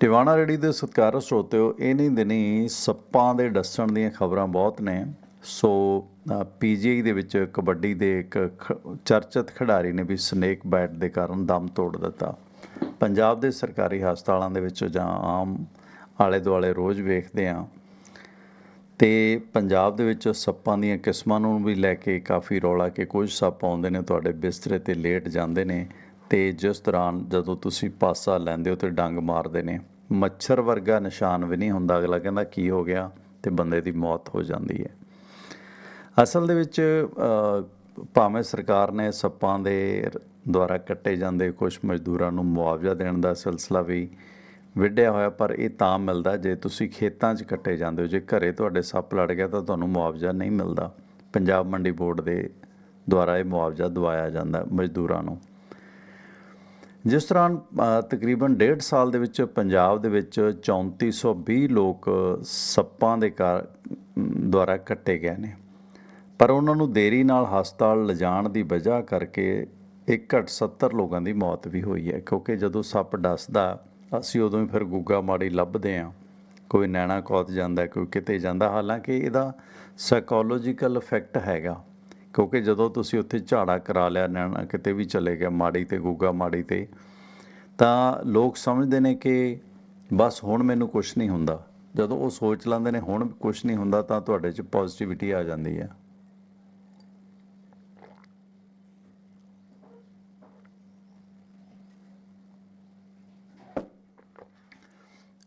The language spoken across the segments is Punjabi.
ਟਿਵਾਣਾ ਰੇੜੀ ਦੇ ਸਤਿਕਾਰਤ ਸਰੋਤਿਓ ਇਨੀ ਦਿਨੀ ਸੱਪਾਂ ਦੇ ਡੱਸਣ ਦੀਆਂ ਖਬਰਾਂ ਬਹੁਤ ਨੇ। ਸੋ ਪੀਜੀਆਈ ਦੇ ਵਿੱਚ ਕਬੱਡੀ ਦੇ ਇੱਕ ਖ- ਚਰਚਿਤ ਖਿਡਾਰੀ ਨੇ ਵੀ ਸਨੇਕ ਬੈਟ ਦੇ ਕਾਰਨ ਦਮ ਤੋੜ ਦਿੱਤਾ। ਪੰਜਾਬ ਦੇ ਸਰਕਾਰੀ ਹਸਪਤਾਲਾਂ ਦੇ ਵਿੱਚ ਜਾਂ ਆਮ ਆਲੇ ਦੁਆਲੇ ਰੋਜ਼ ਵੇਖਦੇ ਆ ਤੇ ਪੰਜਾਬ ਦੇ ਵਿੱਚ ਸੱਪਾਂ ਦੀਆਂ ਕਿਸਮਾਂ ਨੂੰ ਵੀ ਲੈ ਕੇ ਕਾਫੀ ਰੌਲਾ ਕਿ ਕੁਝ ਸੱਪ ਆਉਂਦੇ ਨੇ, ਤੁਹਾਡੇ ਬਿਸਤਰੇ ਤੇ ਲੇਟ ਜਾਂਦੇ ਨੇ। ਤੇ ਜਿਸ ਦੌਰਾਨ ਜਦੋਂ ਤੁਸੀਂ ਪਾਸਾ ਲੈਂਦੇ ਹੋ ਤੇ ਡੰਗ ਮਾਰਦੇ ਨੇ, ਮੱਛਰ ਵਰਗਾ ਨਿਸ਼ਾਨ ਵੀ ਨਹੀਂ ਹੁੰਦਾ ਅਗਲਾ ਕਹਿੰਦਾ ਕੀ ਹੋ ਗਿਆ ਤੇ ਬੰਦੇ ਦੀ ਮੌਤ ਹੋ ਜਾਂਦੀ ਹੈ। ਅਸਲ ਦੇ ਵਿੱਚ ਭਾਵੇਂ ਸਰਕਾਰ ਨੇ ਸੱਪਾਂ ਦੇ ਦੁਆਰਾ ਕੱਟੇ ਜਾਂਦੇ ਕੁਝ ਮਜ਼ਦੂਰਾਂ ਨੂੰ ਮੁਆਵਜ਼ਾ ਦੇਣ ਦਾ ਸਿਲਸਿਲਾ ਵੀ ਵਿੱਢਿਆ ਹੋਇਆ, ਪਰ ਇਹ ਤਾਂ ਮਿਲਦਾ ਜੇ ਤੁਸੀਂ ਖੇਤਾਂ 'ਚ ਕੱਟੇ ਜਾਂਦੇ ਹੋ, ਜੇ ਘਰੇ ਤੁਹਾਡੇ ਸੱਪ ਲੜ ਗਿਆ ਤਾਂ ਤੁਹਾਨੂੰ ਮੁਆਵਜ਼ਾ ਨਹੀਂ ਮਿਲਦਾ। ਪੰਜਾਬ ਮੰਡੀ ਬੋਰਡ ਦੇ ਦੁਆਰਾ ਇਹ ਮੁਆਵਜ਼ਾ ਦਵਾਇਆ ਜਾਂਦਾ ਮਜ਼ਦੂਰਾਂ ਨੂੰ। ਜਿਸ ਤਰ੍ਹਾਂ ਤਕਰੀਬਨ ਡੇਢ ਸਾਲ ਦੇ ਵਿੱਚ ਪੰਜਾਬ ਦੇ ਵਿੱਚ 3420 ਲੋਕ ਸੱਪਾਂ ਦੇ ਕਾਰ ਦੁਆਰਾ ਕੱਟੇ ਗਏ ਨੇ। ਪਰ ਉਹਨਾਂ ਨੂੰ ਦੇਰੀ ਨਾਲ ਹਸਪਤਾਲ ਲਿਜਾਣ ਦੀ ਵਜ੍ਹਾ ਕਰਕੇ ਇੱਕ ਘੱਟ 70 ਲੋਕਾਂ ਦੀ ਮੌਤ ਵੀ ਹੋਈ ਹੈ। ਕਿਉਂਕਿ ਜਦੋਂ ਸੱਪ ਡਸਦਾ, ਅਸੀਂ ਉਦੋਂ ਹੀ ਫਿਰ ਗੁੱਗਾ ਮਾੜੀ ਲੱਭਦੇ ਹਾਂ। ਕੋਈ ਨੈਣਾ ਕੌਤ ਜਾਂਦਾ, ਕੋਈ ਕਿਤੇ ਜਾਂਦਾ। ਹਾਲਾਂਕਿ ਇਹਦਾ ਸਾਈਕੋਲੋਜੀਕਲ ਇਫੈਕਟ ਹੈਗਾ। ਕਿਉਂਕਿ ਜਦੋਂ ਤੁਸੀਂ ਉੱਥੇ ਝਾੜਾ ਕਰਾ ਲਿਆ, ਨੈਣਾ, ਕਿਤੇ ਵੀ ਚਲੇ ਗਿਆ, ਮਾੜੀ ਤੇ ਗੁੱਗਾ, ਮਾੜੀ ਤੇ, ਤਾਂ ਲੋਕ ਸਮਝਦੇ ਨੇ ਕਿ ਬਸ ਹੁਣ ਮੈਨੂੰ ਕੁਝ ਨਹੀਂ ਹੁੰਦਾ। ਜਦੋਂ ਉਹ ਸੋਚ ਲੈਂਦੇ ਨੇ ਹੁਣ ਕੁਝ ਨਹੀਂ ਹੁੰਦਾ, ਤਾਂ ਤੁਹਾਡੇ 'ਚ ਪੋਜ਼ਿਟਿਵਿਟੀ ਆ ਜਾਂਦੀ ਹੈ।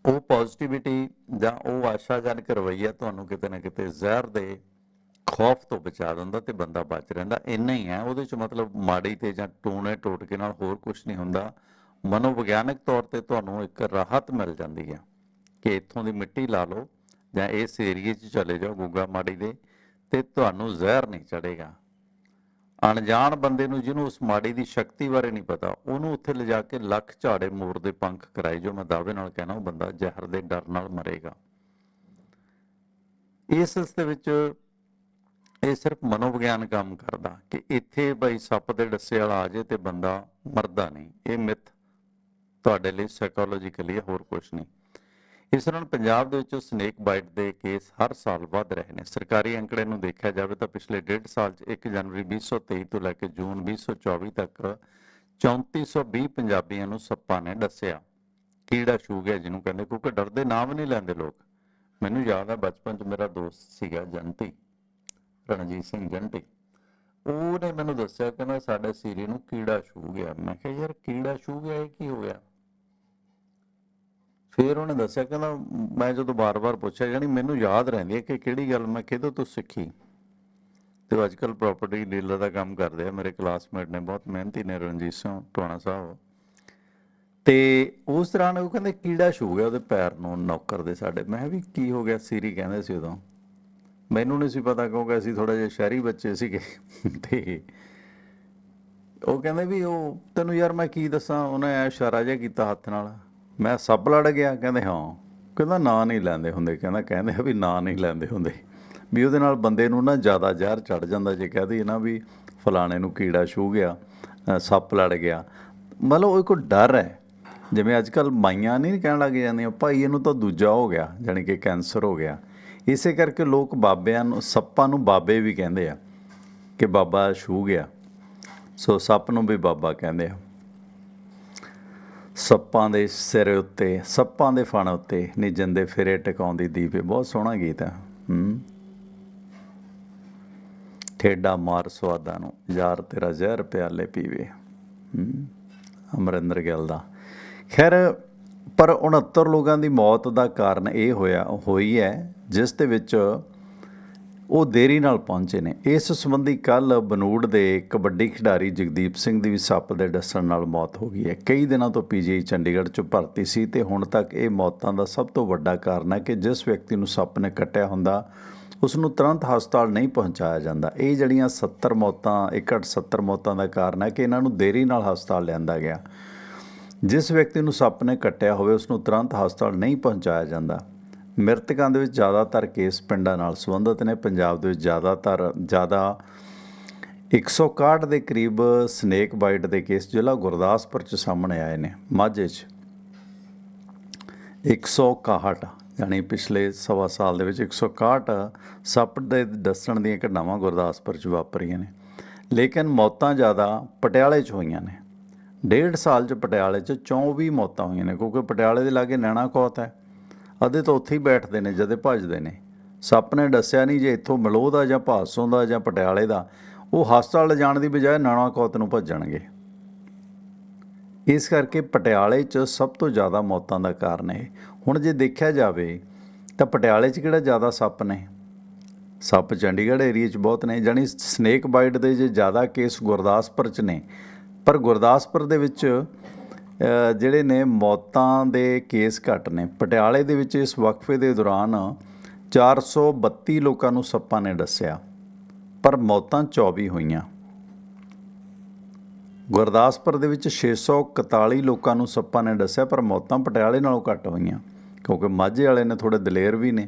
ਉਹ ਪੋਜ਼ਿਟਿਵਿਟੀ ਜਾਂ ਉਹ ਆਸ਼ਾਜਨਕ ਰਵੱਈਆ ਤੁਹਾਨੂੰ ਕਿਤੇ ਨਾ ਕਿਤੇ ਜ਼ਹਿਰ ਦੇ ਖੌਫ ਤੋਂ ਬਚਾ ਦਿੰਦਾ ਤੇ ਬੰਦਾ ਬਚ ਰਹਿੰਦਾ। ਇੰਨਾ ਹੀ ਹੈ, ਉਹਦੇ ਚ ਮਤਲਬ ਮਾੜੀ ਤੇ ਜਾਂ ਟੂਣੇ ਟੋਟਕੇ ਨਾਲ ਹੋਰ ਕੁਝ ਨਹੀਂ ਹੁੰਦਾ। ਮਨੋਵਿਗਿਆਨਕ ਤੌਰ ਤੇ ਤੁਹਾਨੂੰ ਇੱਕ ਰਾਹਤ ਮਿਲ ਜਾਂਦੀ ਹੈ ਕਿ ਇੱਥੋਂ ਦੀ ਮਿੱਟੀ ਲਾ ਲਓ ਜਾਂ ਇਸ ਏਰੀਏ 'ਚ ਚਲੇ ਜਾਓ ਗੁੱਗਾ ਮਾੜੀ ਦੇ ਤੇ ਤੁਹਾਨੂੰ ਜ਼ਹਿਰ ਨਹੀਂ ਚੜੇਗਾ ਅਣਜਾਣ ਬੰਦੇ ਨੂੰ ਜਿਹਨੂੰ ਉਸ ਮਾੜੀ ਦੀ ਸ਼ਕਤੀ ਬਾਰੇ ਨਹੀਂ ਪਤਾ, ਉਹਨੂੰ ਉੱਥੇ ਲਿਜਾ ਕੇ ਲੱਖ ਝਾੜੇ ਮੋਰ ਦੇ ਪੰਖ ਕਰਾਏ, ਜੋ ਮੈਂ ਦਾਅਵੇ ਨਾਲ ਕਹਿਣਾ, ਉਹ ਬੰਦਾ ਜ਼ਹਿਰ ਦੇ ਡਰ ਨਾਲ ਮਰੇਗਾ। ਇਸ ਦੇ ਵਿੱਚ ਇਹ ਸਿਰਫ ਮਨੋਵਿਗਿਆਨ ਕੰਮ ਕਰਦਾ ਕਿ ਇੱਥੇ ਭਾਈ ਸੱਪ ਦੇ ਡੱਸੇ ਵਾਲਾ ਆ ਜੇ ਤੇ ਬੰਦਾ ਮਰਦਾ ਨਹੀਂ। ਇਹ ਮਿੱਥ ਤੁਹਾਡੇ ਲਈ ਸਾਈਕੋਲੋਜੀਕਲੀ ਹੋਰ ਕੁਝ ਨਹੀਂ। ਇਸ ਨਾਲ ਪੰਜਾਬ ਦੇ ਵਿੱਚ ਸਨੇਕ ਬਾਈਟ ਦੇ ਕੇਸ ਹਰ ਸਾਲ ਵੱਧ ਰਹੇ ਨੇ। ਸਰਕਾਰੀ ਅੰਕੜੇ ਨੂੰ ਦੇਖਿਆ ਜਾਵੇ ਤਾਂ ਪਿਛਲੇ ਡੇਢ ਸਾਲ 'ਚ 1 ਜਨਵਰੀ 2023 ਤੋਂ ਲੈ ਕੇ ਜੂਨ 2024 ਤੱਕ 3420 ਪੰਜਾਬੀਆਂ ਨੂੰ ਸੱਪਾਂ ਨੇ ਦੱਸਿਆ ਕੀੜਾ ਛੂ ਗਿਆ ਜਿਹਨੂੰ ਕਹਿੰਦੇ ਕਿਉਂਕਿ ਡਰਦੇ ਨਾਮ ਨਹੀਂ ਲੈਂਦੇ ਲੋਕ। ਮੈਨੂੰ ਯਾਦ ਹੈ ਬਚਪਨ 'ਚ ਮੇਰਾ ਦੋਸਤ ਸੀਗਾ ਜੰਤੀ। ਰਣਜੀਤ ਸਿੰਘ ਜੰਟੀ। ਉਹਨੇ ਮੈਨੂੰ ਦੱਸਿਆ ਕਹਿੰਦਾ ਸਾਡੇ ਸੀਰੀ ਨੂੰ ਕੀੜਾ ਛੂ ਗਿਆ। ਮੈਂ ਕਿਹਾ, ਯਾਰ, ਕੀੜਾ ਛੂ ਗਿਆ, ਇਹ ਕੀ ਹੋ ਗਿਆ? ਫਿਰ ਉਹਨੇ ਦੱਸਿਆ ਕਹਿੰਦਾ ਮੈਂ ਜਦੋਂ ਬਾਰ-ਬਾਰ ਪੁੱਛਿਆ ਜਾਨੀ ਮੈਨੂੰ ਯਾਦ ਰਹਿੰਦੀ ਹੈ ਕਿ ਕਿਹੜੀ ਗੱਲ ਮੈਂ ਕਿਹਦੋਂ ਤੋਂ ਸਿੱਖੀ? ਤੇ ਉਹ ਅੱਜਕੱਲ ਪ੍ਰਾਪਰਟੀ ਡੀਲਰ ਦਾ ਕੰਮ ਕਰਦੇ ਆ। ਮੇਰੇ ਕਲਾਸਮੇਟ ਨੇ ਬਹੁਤ ਮਿਹਨਤੀ ਨੇ, ਰਣਜੀਤ ਸਿੰਘ ਟੋਣਾ ਸਾਹਿਬ। ਤੇ ਉਸ ਤਰ੍ਹਾਂ ਉਹ ਕਹਿੰਦੇ, ਕੀੜਾ ਛੂ ਗਿਆ ਉਹਦੇ ਪੈਰ ਨੂੰ, ਨੌਕਰ ਦੇ ਸਾਡੇ। ਮੈਂ ਕਿਹਾ, ਵੀ ਕੀ ਹੋ ਗਿਆ? ਸੀਰੀ ਕਹਿੰਦੇ ਸੀ ਉਦੋਂ। ਮੈਨੂੰ ਨਹੀਂ ਸੀ ਪਤਾ ਕਿਉਂਕਿ ਅਸੀਂ ਥੋੜਾ ਜਿਹਾ ਸ਼ਹਿਰੀ ਬੱਚੇ ਸੀਗੇ ਤੇ ਉਹ ਕਹਿੰਦੇ ਵੀ ਉਹ ਤੈਨੂੰ ਯਾਰ ਮੈਂ ਕੀ ਦੱਸਾਂ, ਉਹਨੇ ਐ ਇਸ਼ਾਰਾ ਜਿਹਾ ਕੀਤਾ ਹੱਥ ਨਾਲ, ਮੈਂ ਸੱਪ ਲੜ ਗਿਆ, ਕਹਿੰਦੇ ਹਾਂ। ਕਹਿੰਦਾ ਨਾਂ ਨਹੀਂ ਲੈਂਦੇ ਹੁੰਦੇ, ਕਹਿੰਦਾ ਕਹਿੰਦੇ ਵੀ ਨਾਂ ਨਹੀਂ ਲੈਂਦੇ ਹੁੰਦੇ। ਵੀ ਉਹਦੇ ਨਾਲ ਬੰਦੇ ਨੂੰ ਨਾ ਜ਼ਿਆਦਾ ਜ਼ਹਿਰ ਚੜ ਜਾਂਦਾ ਜੇ ਕਹਿ ਦਈਏ ਨਾ ਵੀ ਫਲਾਣੇ ਨੂੰ ਕੀੜਾ ਛੂ ਗਿਆ ਸੱਪ ਲੜ ਗਿਆ। ਮਤਲਬ ਉਹ ਇੱਕ ਡਰ ਹੈ। ਜਿਵੇਂ ਅੱਜ ਕੱਲ ਮਾਈਆਂ ਨਹੀਂ ਕਹਿਣ ਲੱਗ ਜਾਂਦੀਆਂ, ਭਾਈ ਇਹਨੂੰ ਤਾਂ ਦੂਜਾ ਹੋ ਗਿਆ, ਜਾਣੀ ਕਿ ਕੈਂਸਰ ਹੋ ਗਿਆ। ਇਸੇ ਕਰਕੇ ਲੋਕ ਬਾਬਿਆਂ ਨੂੰ, ਸੱਪਾਂ ਨੂੰ ਬਾਬੇ ਵੀ ਕਹਿੰਦੇ ਆ ਕਿ ਬਾਬਾ ਛੂ ਗਿਆ। ਸੋ ਸੱਪ ਨੂੰ ਵੀ ਬਾਬਾ ਕਹਿੰਦੇ ਆ। ਸੱਪਾਂ ਦੇ ਸਿਰ ਉੱਤੇ, ਸੱਪਾਂ ਦੇ ਫਣ ਉੱਤੇ ਨਿਜਨ ਦੇ ਫਿਰੇ ਟਿਕਾਉਂਦੀ ਦੀਵੇ, ਬਹੁਤ ਸੋਹਣਾ ਗੀਤ ਹੈ ਹੂੰ। ਠੇਡਾ ਮਾਰ ਸਵਾਦਾਂ ਨੂੰ, ਯਾਰ ਤੇਰਾ ਜ਼ਹਿਰ ਪਿਆਲੇ ਪੀਵੇ। ਹੂੰ। ਅਮਰਿੰਦਰ ਗਿੱਲ ਦਾ। ਖੈਰ ਪਰ 69 ਲੋਕਾਂ ਦੀ ਮੌਤ ਦਾ ਕਾਰਨ ਇਹ ਹੋਇਆ, ਹੋਈ ਹੈ, ਜਿਸ ਦੇ ਵਿੱਚ ਉਹ ਦੇਰੀ ਨਾਲ ਪਹੁੰਚੇ ਨੇ। ਇਸ ਸੰਬੰਧੀ ਕੱਲ ਬਨੂੜ ਦੇ ਕਬੱਡੀ ਖਿਡਾਰੀ ਜਗਦੀਪ ਸਿੰਘ ਦੀ ਵੀ ਸੱਪ ਦੇ ਡਸਣ ਨਾਲ ਮੌਤ ਹੋ ਗਈ ਹੈ। ਕਈ ਦਿਨਾਂ ਤੋਂ ਪੀਜੀਆਈ ਚੰਡੀਗੜ੍ਹ 'ਚ ਭਰਤੀ ਸੀ ਤੇ ਹੁਣ ਤੱਕ ਇਹ ਮੌਤਾਂ ਦਾ ਸਭ ਤੋਂ ਵੱਡਾ ਕਾਰਨ ਹੈ ਕਿ ਜਿਸ ਵਿਅਕਤੀ ਨੂੰ ਸੱਪ ਨੇ ਕੱਟਿਆ ਹੁੰਦਾ, ਉਸ ਨੂੰ ਤੁਰੰਤ ਹਸਪਤਾਲ ਨਹੀਂ ਪਹੁੰਚਾਇਆ ਜਾਂਦਾ। ਇਹ ਜਿਹੜੀਆਂ 70 ਮੌਤਾਂ ਇੱਕ ਅੱਠ 70 ਮੌਤਾਂ ਦਾ ਕਾਰਨ ਹੈ ਕਿ ਇਹਨਾਂ ਨੂੰ ਦੇਰੀ ਨਾਲ ਹਸਪਤਾਲ ਲਿਆਂਦਾ ਗਿਆ। ਜਿਸ ਵਿਅਕਤੀ ਨੂੰ ਸੱਪ ਨੇ ਕੱਟਿਆ ਹੋਵੇ ਉਸ ਨੂੰ ਤੁਰੰਤ ਹਸਪਤਾਲ ਨਹੀਂ ਪਹੁੰਚਾਇਆ ਜਾਂਦਾ। ਮ੍ਰਿਤਕਾਂ ਦੇ ਵਿੱਚ ਜ਼ਿਆਦਾਤਰ ਕੇਸ ਪਿੰਡਾਂ ਨਾਲ ਸੰਬੰਧਿਤ ਨੇ। ਪੰਜਾਬ ਦੇ ਵਿੱਚ ਜ਼ਿਆਦਾਤਰ, ਜ਼ਿਆਦਾ 161 ਦੇ ਕਰੀਬ ਸਨੇਕ ਬਾਈਟ ਦੇ ਕੇਸ ਜ਼ਿਲ੍ਹਾ ਗੁਰਦਾਸਪੁਰ ਚ ਸਾਹਮਣੇ ਆਏ ਨੇ। ਮਾਝੇ 'ਚ 161 ਯਾਨੀ ਪਿਛਲੇ ਸਵਾ ਸਾਲ ਦੇ ਵਿੱਚ 161 ਸੱਪ ਦੇ ਦੱਸਣ ਦੀਆਂ ਘਟਨਾਵਾਂ ਗੁਰਦਾਸਪੁਰ 'ਚ ਵਾਪਰੀਆਂ ਨੇ। ਲੇਕਿਨ ਮੌਤਾਂ ਜ਼ਿਆਦਾ ਪਟਿਆਲੇ 'ਚ ਹੋਈਆਂ ਨੇ। ਡੇਢ ਸਾਲ 'ਚ ਪਟਿਆਲੇ 'ਚ 24 ਮੌਤਾਂ ਹੋਈਆਂ ਨੇ, ਕਿਉਂਕਿ ਪਟਿਆਲੇ ਦੇ ਲਾਗੇ ਨੈਣਾ ਕੋਤ ਹੈ। ਅੱਧੇ ਤਾਂ ਉੱਥੇ ਹੀ ਬੈਠਦੇ ਨੇ, ਜਦੇ ਭੱਜਦੇ ਨੇ। ਸੱਪ ਨੇ ਦੱਸਿਆ ਨਹੀਂ ਜੇ ਇੱਥੋਂ ਮਲੋਹ ਦਾ ਜਾਂ ਭਾਸੋਂ ਦਾ ਜਾਂ ਪਟਿਆਲੇ ਦਾ, ਉਹ ਹਸਪਤਾਲ ਲਿਜਾਣ ਦੀ ਬਜਾਏ ਨੈਣਾ ਕੋਤ ਨੂੰ ਭੱਜਣਗੇ। ਇਸ ਕਰਕੇ ਪਟਿਆਲੇ 'ਚ ਸਭ ਤੋਂ ਜ਼ਿਆਦਾ ਮੌਤਾਂ ਦਾ ਕਾਰਨ ਹੈ ਹੁਣ ਜੇ ਦੇਖਿਆ ਜਾਵੇ, ਤਾਂ ਪਟਿਆਲੇ 'ਚ ਕਿਹੜਾ ਜ਼ਿਆਦਾ ਸੱਪ ਨੇ? ਸੱਪ ਚੰਡੀਗੜ੍ਹ ਏਰੀਆ 'ਚ ਬਹੁਤ ਨੇ, ਜਾਣੀ ਸਨੇਕ ਬਾਈਟ ਦੇ ਜੇ ਜ਼ਿਆਦਾ ਕੇਸ ਗੁਰਦਾਸਪੁਰ 'ਚ ਨੇ ਪਰ ਗੁਰਦਾਸਪੁਰ ਦੇ ਵਿੱਚ ਜਿਹੜੇ ਨੇ ਮੌਤਾਂ ਦੇ ਕੇਸ ਘੱਟ ਨੇ। ਪਟਿਆਲੇ ਦੇ ਵਿੱਚ ਇਸ ਵਕਫੇ ਦੇ ਦੌਰਾਨ 432 ਲੋਕਾਂ ਨੂੰ ਸੱਪਾਂ ਨੇ ਦੱਸਿਆ ਪਰ ਮੌਤਾਂ 24 ਹੋਈਆਂ। ਗੁਰਦਾਸਪੁਰ ਦੇ ਵਿੱਚ 641 ਲੋਕਾਂ ਨੂੰ ਸੱਪਾਂ ਨੇ ਦੱਸਿਆ ਪਰ ਮੌਤਾਂ ਪਟਿਆਲੇ ਨਾਲੋਂ ਘੱਟ ਹੋਈਆਂ, ਕਿਉਂਕਿ ਮਾਝੇ ਵਾਲੇ ਨੇ ਥੋੜੇ ਦਲੇਰ ਵੀ ਨੇ।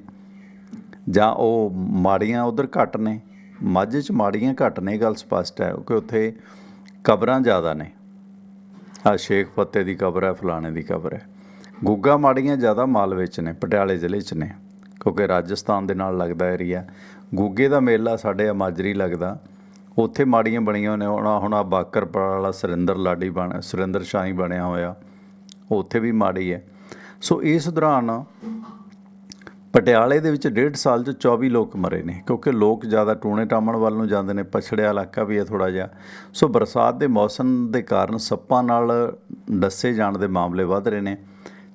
ਜਾਂ ਉਹ ਮਾੜੀਆਂ ਉਧਰ ਘੱਟ ਨੇ। ਮਾਝੇ 'ਚ ਮਾੜੀਆਂ ਘੱਟ ਨੇ, ਇਹ ਗੱਲ ਸਪਸ਼ਟ ਹੈ ਕਿ ਉੱਥੇ ਕਬਰਾਂ ਜ਼ਿਆਦਾ ਨੇ। ਆ ਸ਼ੇਖ ਫੱਤੇ ਦੀ ਕਬਰ ਹੈ, ਫਲਾਣੇ ਦੀ ਕਬਰ ਹੈ। ਗੁੱਗਾ ਮਾੜੀਆਂ ਜ਼ਿਆਦਾ ਮਾਲਵੇ 'ਚ ਨੇ, ਪਟਿਆਲੇ ਜ਼ਿਲ੍ਹੇ 'ਚ ਨੇ। ਕਿਉਂਕਿ ਰਾਜਸਥਾਨ ਦੇ ਨਾਲ ਲੱਗਦਾ ਏਰੀਆ ਗੁੱਗੇ ਦਾ ਮੇਲਾ ਸਾਡੇ ਆ ਮਾਜਰੀ ਲੱਗਦਾ। ਉੱਥੇ ਮਾੜੀਆਂ ਬਣੀਆਂ ਹੋਈਆਂ ਨੇ, ਹੁਣ ਹੁਣ ਆ ਬਾਕਰਪੁਰ ਵਾਲਾ ਸੁਰਿੰਦਰ ਲਾਡੀ ਬਣ, ਸੁਰਿੰਦਰ ਸ਼ਾਹੀ ਬਣਿਆ ਹੋਇਆ। ਉੱਥੇ ਵੀ ਮਾੜੀ ਹੈ। ਸੋ ਇਸ ਦੌਰਾਨ ਪਟਿਆਲੇ ਦੇ ਵਿੱਚ ਡੇਢ ਸਾਲ 'ਚ 24 ਲੋਕ ਮਰੇ ਨੇ, ਕਿਉਂਕਿ ਲੋਕ ਜ਼ਿਆਦਾ ਟੂਣੇ ਟਾਮਣ ਵੱਲ ਨੂੰ ਜਾਂਦੇ ਨੇ, ਪਛੜਿਆ ਇਲਾਕਾ ਵੀ ਹੈ ਥੋੜਾ ਜਿਹਾ। ਸੋ ਬਰਸਾਤ ਦੇ ਮੌਸਮ ਦੇ ਕਾਰਨ ਸੱਪਾਂ ਨਾਲ ਡੱਸੇ ਜਾਣ ਦੇ ਮਾਮਲੇ ਵੱਧ ਰਹੇ ਨੇ।